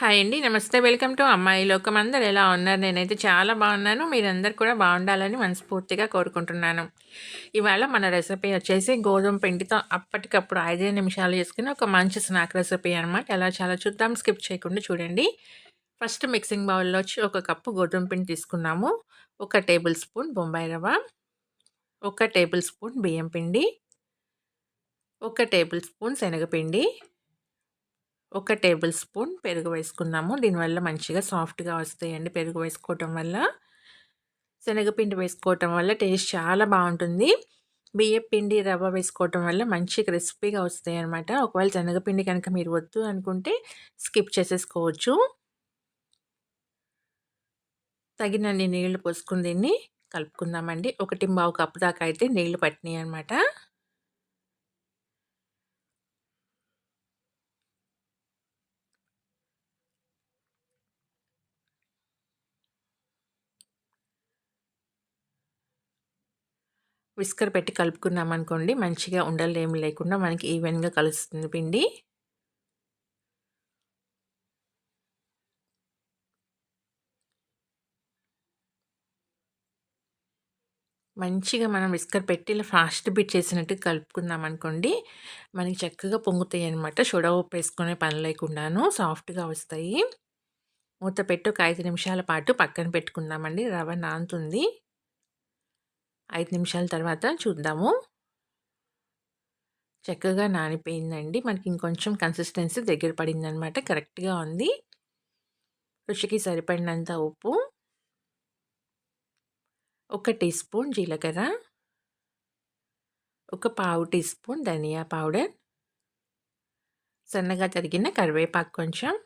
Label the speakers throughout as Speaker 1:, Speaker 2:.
Speaker 1: Hi అండి. నమస్తే. Welcome to అమ్మాయి లోకం. అందరు ఎలా ఉన్నారు? నేనైతే చాలా బాగున్నాను. మీరందరు కూడా బాగుండాలని మనస్ఫూర్తిగా కోరుకుంటున్నాను. ఇవాళ మన రెసిపీ వచ్చేసి గోధుమ పిండితో అప్పటికప్పుడు ఐదు నిమిషాలు చేసుకుని ఒక మంచి స్నాక్ రెసిపీ అనమాట. ఎలా చాలా చూద్దాం స్కిప్ చేయకుండా చూడండి. ఫస్ట్ మిక్సింగ్ బౌల్‌లో వచ్చి ఒక కప్పు గోధుమ పిండి తీసుకున్నాము. ఒక టేబుల్ స్పూన్ బొంబాయి రవ్వ, ఒక టేబుల్ స్పూన్ బియ్యం పిండి, ఒక టేబుల్ స్పూన్ శనగపిండి ఒక టేబుల్ స్పూన్ పెరుగు వేసుకున్నాము. దీనివల్ల మంచిగా సాఫ్ట్గా వస్తాయండి పెరుగు వేసుకోవటం వల్ల. శనగపిండి వేసుకోవటం వల్ల టేస్ట్ చాలా బాగుంటుంది. బియ్యం పిండి రవ్వ వేసుకోవటం వల్ల మంచి క్రిస్పీగా వస్తాయి అనమాట ఒకవేళ శనగపిండి కనుక మీరు వద్దు అనుకుంటే స్కిప్ చేసేసుకోవచ్చు. తగినన్ని నీళ్ళు పోసుకుని దీన్ని కలుపుకుందామండి. ఒకటి బావు కప్పు దాకా అయితే నీళ్ళు పట్టినాయి అనమాట విస్కర్ పెట్టి కలుపుకున్నామనుకోండి మంచిగా ఉండలు ఏమి లేకుండా మనకి ఈవెన్గా కలుస్తుంది పిండి. మంచిగా మనం విస్కర్ పెట్టి ఇలా ఫాస్ట్ బిట్ చేసినట్టు కలుపుకుందాం అనుకోండి మనకి చక్కగా పొంగుతాయి అనమాట షుడ ఉప్పు వేసుకునే పని లేకుండాను సాఫ్ట్గా వస్తాయి. మూత పెట్టి ఒక ఐదు నిమిషాల పాటు పక్కన పెట్టుకుందామండి. రవ్వ నాంతుంది ఐదు నిమిషాల తర్వాత చూద్దాము. చక్కగా నానిపోయిందండి. మనకి ఇంకొంచెం కన్సిస్టెన్సీ దగ్గర పడిందనమాట కరెక్ట్గా ఉంది. రుచికి సరిపడినంత ఉప్పు. ఒక టీ స్పూన్ జీలకర్ర. ఒక పావు టీ స్పూన్ ధనియా పౌడర్. సన్నగా తరిగిన కరివేపాకు కొంచెం.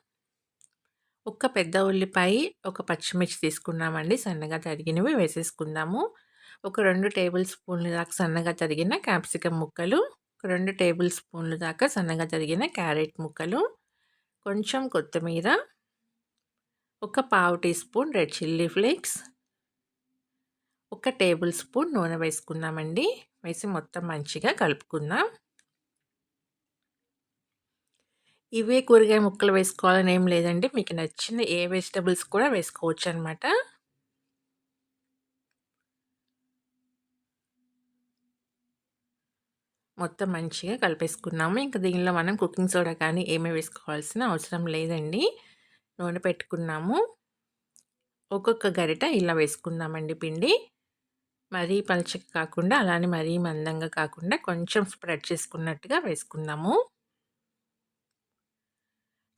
Speaker 1: ఒక పెద్ద ఉల్లిపాయ ఒక పచ్చిమిర్చి తీసుకున్నామండి. సన్నగా తరిగినవి వేసేసుకుందాము. ఒక రెండు టేబుల్ స్పూన్లు దాకా సన్నగా తరిగిన క్యాప్సికమ్ ముక్కలు ఒక రెండు టేబుల్ స్పూన్లు దాకా సన్నగా తరిగిన క్యారెట్ ముక్కలు కొంచెం కొత్తిమీర ఒక పావు teaspoon red chilli flakes ఒక టేబుల్ స్పూన్ నూనె వేసుకుందామండి. వేసి మొత్తం మంచిగా కలుపుకుందాం. ఇవే కూరగాయ ముక్కలు వేసుకోవాలని ఏం లేదండి. మీకు నచ్చిన ఏ వెజిటబుల్స్ కూడా వేసుకోవచ్చు అనమాట మొత్తం మంచిగా కలిపేసుకున్నాము. ఇంకా దీనిలో మనం కుకింగ్ సోడా కానీ ఏమీ వేసుకోవాల్సిన అవసరం లేదండి. నూనె పెట్టుకున్నాము. ఒక్కొక్క గరిట ఇలా వేసుకుందామండి పిండి. మరీ పలచగా కాకుండా అలానే మరీ మందంగా కాకుండా కొంచెం స్ప్రెడ్ చేసుకున్నట్టుగా వేసుకుందాము.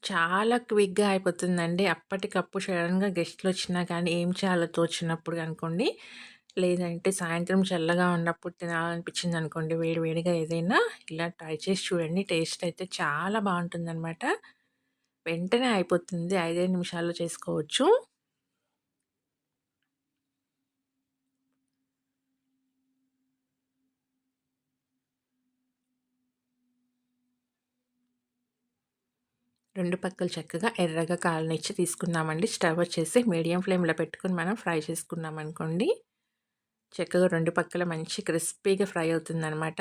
Speaker 1: చాలా క్విక్గా అయిపోతుందండి. అప్పటికప్పుడు సడన్గా గెస్ట్లు వచ్చినా కానీ ఏం చేయాలో తోచినప్పుడు అనుకోండి లేదంటే సాయంత్రం చల్లగా ఉన్నప్పుడు తినాలనిపించింది అనుకోండి వేడి వేడిగా ఏదైనా ఇలా ట్రై చేసి చూడండి. టేస్ట్ అయితే చాలా బాగుంటుందన్నమాట. వెంటనే అయిపోతుంది. ఐదైదు నిమిషాల్లో చేసుకోవచ్చు. రెండు పక్కలు చక్కగా ఎర్రగా కాలనిచ్చి తీసుకున్నామండి. స్టవ్ వచ్చేసి మీడియం ఫ్లేమ్లో పెట్టుకుని మనం ఫ్రై చేసుకున్నాం అనుకోండి చక్కగా రెండు పక్కల మంచి క్రిస్పీగా ఫ్రై అవుతుందనమాట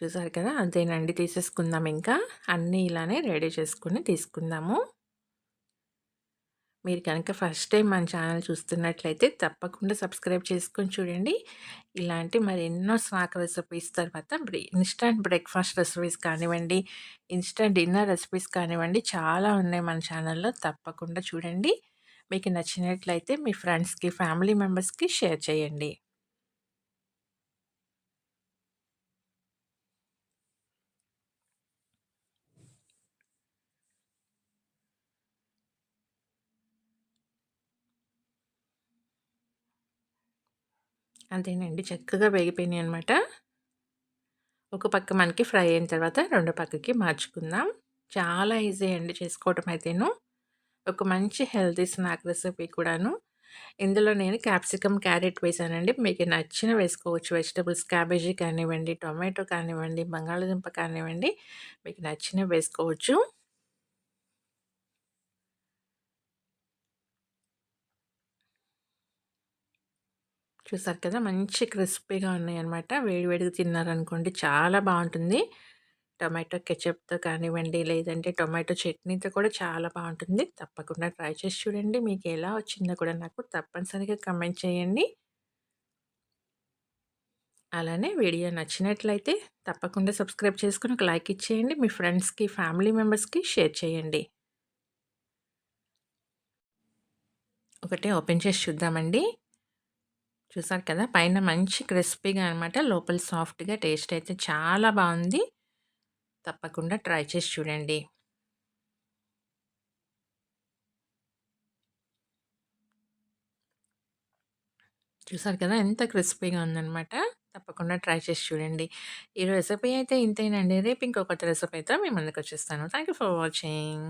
Speaker 1: చూసారు కదా? అంతేనండి. తీసేసుకుందాం ఇంకా. అన్నీ ఇలానే రెడీ చేసుకుని తీసుకుందాము. మీరు కనుక ఫస్ట్ టైం మన ఛానల్ చూస్తున్నట్లయితే తప్పకుండా సబ్స్క్రైబ్ చేసుకొని చూడండి. ఇలాంటి మరి ఎన్నో స్నాక్ రెసిపీస్ తర్వాత ఇన్స్టంట్ బ్రేక్ఫాస్ట్ రెసిపీస్ కానివ్వండి ఇన్స్టంట్ డిన్నర్ రెసిపీస్ కానివ్వండి చాలా ఉన్నాయి మన ఛానల్లో. తప్పకుండా చూడండి. మీకు నచ్చినట్లయితే మీ ఫ్రెండ్స్కి ఫ్యామిలీ మెంబర్స్కి షేర్ చేయండి. అంతేనండి. చక్కగా వేగిపోయినాయి అనమాట ఒక పక్క మనకి ఫ్రై అయిన తర్వాత రెండు పక్కకి మార్చుకుందాం. చాలా ఈజీ అండి చేసుకోవటం అయితేను. ఒక మంచి హెల్తీ స్నాక్ రెసిపీ కూడాను. ఇందులో నేను క్యాప్సికమ్ క్యారెట్ వేసానండి. మీకు నచ్చిన వేసుకోవచ్చు. వెజిటబుల్స్ క్యాబేజీ కానివ్వండి టొమాటో కానివ్వండి బంగాళదుంప కానివ్వండి మీకు నచ్చిన వేసుకోవచ్చు. చూసారు కదా! మంచి క్రిస్పీగా ఉన్నాయన్నమాట. వేడివేడిగా తిన్నారనుకోండి చాలా బాగుంటుంది టొమాటో కెచప్‌తో కానివ్వండి, లేదంటే టొమాటో చట్నీతో కూడా చాలా బాగుంటుంది తప్పకుండా ట్రై చేసి చూడండి. మీకు ఎలా వచ్చిందో కూడా నాకు తప్పనిసరిగా కమెంట్ చేయండి. అలానే వీడియో నచ్చినట్లయితే తప్పకుండా సబ్స్క్రైబ్ చేసుకొని ఒక లైక్ ఇచ్చేయండి. మీ ఫ్రెండ్స్‌కి, ఫ్యామిలీ మెంబర్స్‌కి షేర్ చేయండి. ఒకటి ఓపెన్ చేసి చూద్దామండి. చూసారు కదా! పైన మంచి క్రిస్పీగా అనమాట. లోపల సాఫ్ట్‌గా టేస్ట్ అయితే చాలా బాగుంది తప్పకుండా ట్రై చేసి చూడండి. చూసారు కదా! ఎంత క్రిస్పీగా ఉందనమాట. తప్పకుండా ట్రై చేసి చూడండి. ఈ రెసిపీ అయితే ఇంతేనండి. రేపు ఇంకొకటి రెసిపీతో మీ ముందుకొచ్చేస్తాను. Thank you for watching.